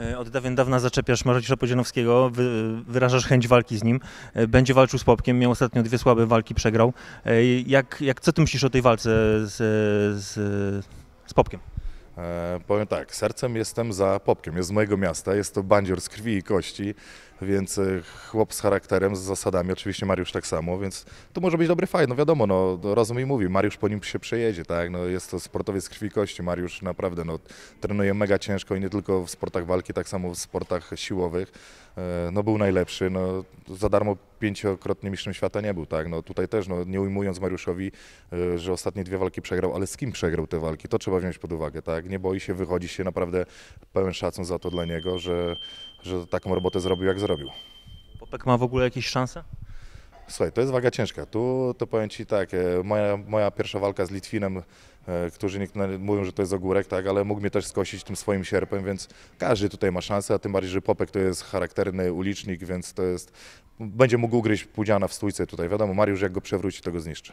E, Od dawien dawna zaczepiasz Mariusza Podzianowskiego, wy, wyrażasz chęć walki z nim. E, Będzie walczył z Popkiem, miał ostatnio dwie słabe walki, przegrał. E, Jak, jak, co ty myślisz o tej walce z, z, z Popkiem? E, powiem tak, sercem jestem za Popkiem, jest z mojego miasta, jest to bandzior z krwi i kości, więc e, chłop z charakterem, z zasadami, oczywiście Mariusz tak samo, więc to może być dobry fight, no wiadomo, no rozum mi mówi, Mariusz po nim się przejedzie, tak, no jest to sportowiec z krwi i kości, Mariusz naprawdę, no trenuje mega ciężko i nie tylko w sportach walki, tak samo w sportach siłowych, no był najlepszy, no za darmo pięciokrotnie mistrzem świata nie był, tak, no tutaj też, no nie ujmując Mariuszowi, e, że ostatnie dwie walki przegrał, ale z kim przegrał te walki, to trzeba wziąć pod uwagę, tak, nie boi się, wychodzi się, naprawdę pełen szacun za to dla niego, że, że taką robotę zrobił jak zrobił. Popek ma w ogóle jakieś szanse? Słuchaj, to jest waga ciężka. Tu to powiem Ci tak, e, moja, moja pierwsza walka z Litwinem, e, którzy niektórzy mówią, że to jest ogórek, tak, ale mógł mnie też skosić tym swoim sierpem, więc każdy tutaj ma szansę, a tym bardziej, że Popek to jest charakterny ulicznik, więc to jest, będzie mógł ugryźć Pudziana w stójce tutaj. Wiadomo, Mariusz jak go przewróci, to go zniszczy.